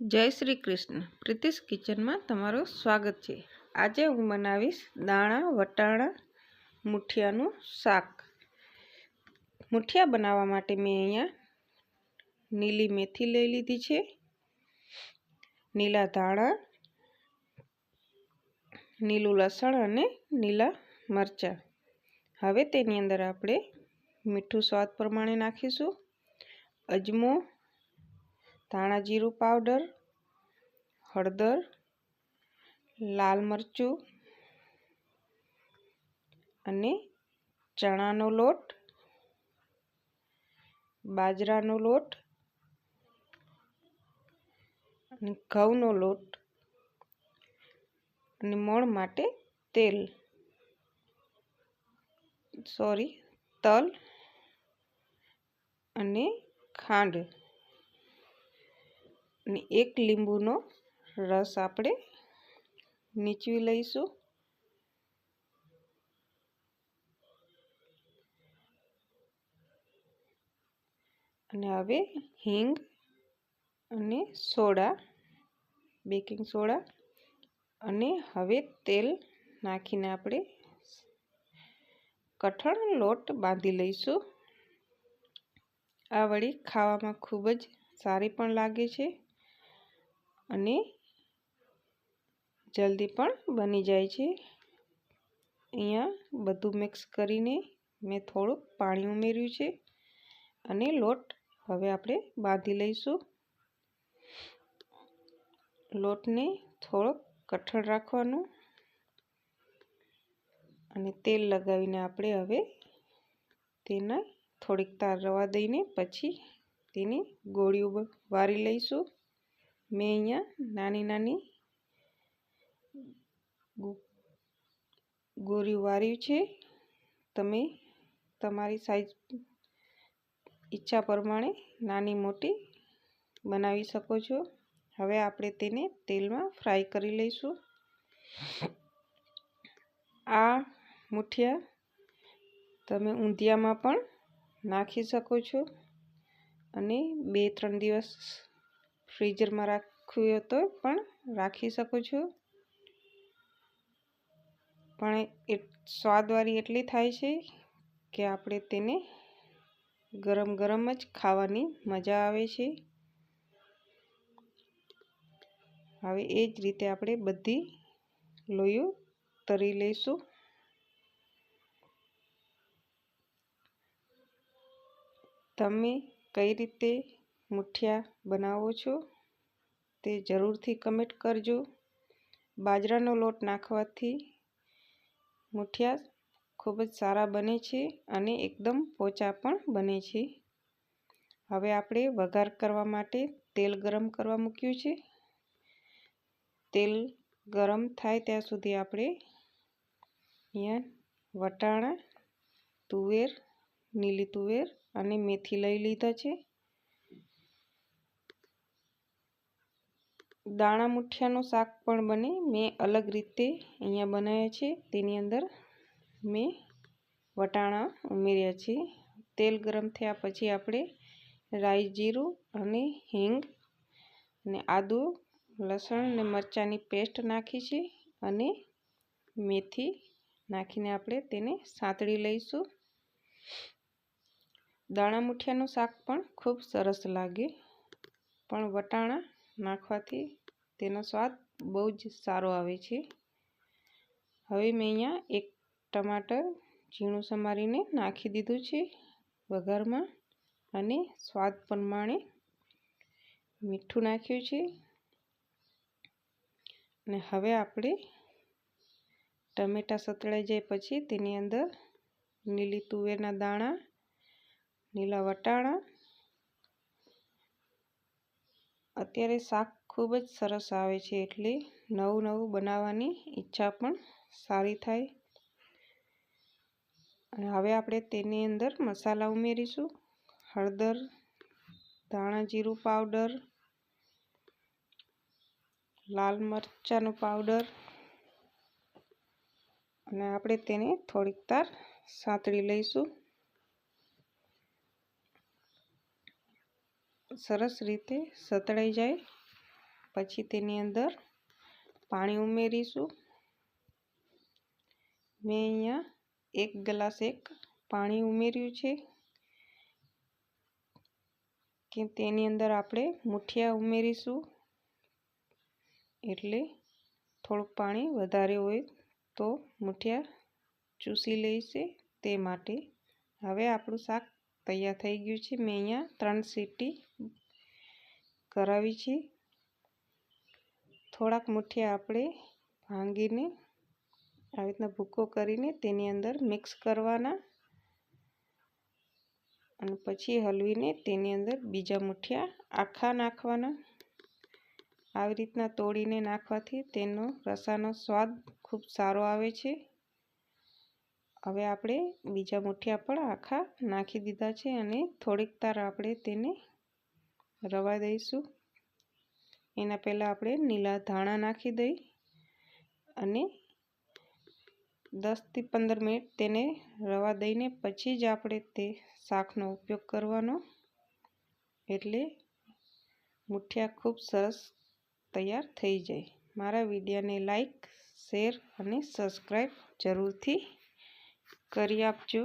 જય શ્રી કૃષ્ણ. પ્રીતિશ કિચનમાં તમારું સ્વાગત છે. આજે હું બનાવીશ દાણા, વટાણા, મુઠિયાનું શાક. મુઠિયા બનાવવા માટે મેં અહીંયા નીલી મેથી લઈ લીધી છે, નીલા ધાણા, નીલું લસણ અને નીલા મરચાં. હવે તેની અંદર આપણે મીઠું સ્વાદ પ્રમાણે નાખીશું, અજમો ધાણા જીરું પાવડર, હળદર, લાલ મરચું અને ચણાનો લોટ, બાજરાનો લોટ અને ઘઉંનો લોટ અને મોણ માટે તેલ. સોરી તલ અને ખાંડ. અને એક લીંબુનો રસ આપણે નીચવી લઈશું. અને હવે હિંગ અને સોડા, બેકિંગ સોડા અને હવે તેલ નાખીને આપણે કઠણ લોટ બાંધી લઈશું. આ વળી ખાવામાં ખૂબ જ સારી પણ લાગે છે. અને જલ્દી પણ બની જાય છે. અહીંયા બધું મિક્સ કરીને મેં થોડુંક પાણી ઉમેર્યું છે અને લોટ હવે આપણે બાંધી લઈશું. લોટને થોડોક કઠણ રાખવાનું અને તેલ લગાવીને આપણે હવે તેના થોડીક તાર રવા દઈને પછી તેની ગોળીઓ વારી લઈશું. મેં અહીંયા નાની નાની ગોરી વાર્યું છે તમે તમારી સાઈઝ ઈચ્છા પ્રમાણે નાની મોટી બનાવી શકો છો. હવે આપણે તેને તેલમાં ફ્રાય કરી લઈશું. આ મુઠિયા તમે ઊંધિયામાં પણ નાખી શકો છો. અને બે, ત્રણ દિવસ ફ્રીઝરમાં રાખવું હોય તો પણ રાખી શકો છો. પણ સ્વાદવાળી એટલી થાય છે કે આપણે તેને ગરમ ગરમ જ ખાવાની મજા આવે છે. હવે એ જ રીતે આપણે બધી લોહીઓ તરી લઈશું. તમે કઈ રીતે મુઠિયા બનાવો છો, તે જરૂરથી કમેન્ટ કરજો. બાજરાનો લોટ નાખવાથી મુઠિયા ખૂબ જ સારા બને છે અને એકદમ પોચા પણ બને છે. હવે આપણે વઘાર કરવા માટે તેલ ગરમ કરવા મૂક્યું છે. તેલ ગરમ થાય ત્યાં સુધી આપણે અહીંયા વટાણા, તુવેર નીલી તુવેર અને મેથી લઈ લીધા છે. દાણા મુઠિયાનું શાક પણ બને. મેં અલગ રીતે અહીંયા બનાવ્યા છે. તેની અંદર મેં વટાણા ઉમેર્યા છે. તેલ ગરમ થયા પછી આપણે રાઈ જીરું અને હિંગ અને આદું, લસણ અને મરચાંની પેસ્ટ નાખી છે અને મેથી નાખીને આપણે તેને સાંતળી લઈશું. દાણા મુઠિયાનું શાક પણ ખૂબ સરસ લાગે. પણ વટાણા નાખવાથી તેનો સ્વાદ બહુ જ સારો આવે છે. હવે મેં અહીંયા એક ટમાટર ઝીણું સમારીને નાખી દીધું છે વઘારમાં અને સ્વાદ પ્રમાણે મીઠું નાખ્યું છે. અને હવે આપણે ટમેટાં સતળાઈ જાય પછી તેની અંદર લીલી તુવેરના દાણા, લીલા વટાણા અત્યારે શાક ખૂબ જ સરસ આવે છે એટલે નવું નવું બનાવવાની ઈચ્છા પણ સારી થાય. અને હવે આપણે તેની અંદર મસાલા ઉમેરીશું. હળદર, ધાણા જીરું પાવડર, લાલ મરચાંનો પાવડર અને આપણે તેને થોડીક તાર સાંતળી લઈશું. સરસ રીતે સતળાઈ જાય. પછી તેની અંદર પાણી ઉમેરીશું. મેં અહીંયા એક ગ્લાસ એક પાણી ઉમેર્યું છે કે તેની અંદર આપણે મુઠિયા ઉમેરીશું. એટલે થોડુંક પાણી વધારે હોય તો મુઠિયા ચૂસી લઈશે તે માટે. હવે આપણું શાક તૈયાર થઈ ગયું છે. મેં અહીંયા ત્રણ સીટી કરાવી છે. થોડાક મુઠિયા આપણે ભાંગીને, આવી રીતના ભૂકો કરીને તેની અંદર મિક્સ કરવાના. અને પછી હલવીને તેની અંદર બીજા મુઠિયા આખા નાખવાના. આવી રીતના તોડીને નાખવાથી તેનો રસાનો સ્વાદ ખૂબ સારો આવે છે. હવે આપણે બીજા મુઠિયા પણ આખા નાખી દીધા છે અને થોડીક તાર આપણે તેને રવા દઈશું. એના પહેલાં આપણે લીલા ધાણા નાખી દઈ અને દસથી પંદર મિનિટ તેને રવા દઈને પછી જ આપણે તે શાકનો ઉપયોગ કરવાનો. એટલે મુઠિયા ખૂબ સરસ તૈયાર થઈ જાય. મારા વિડીયોને લાઈક, શેર અને સબસ્ક્રાઈબ જરૂરથી કરી આપજો.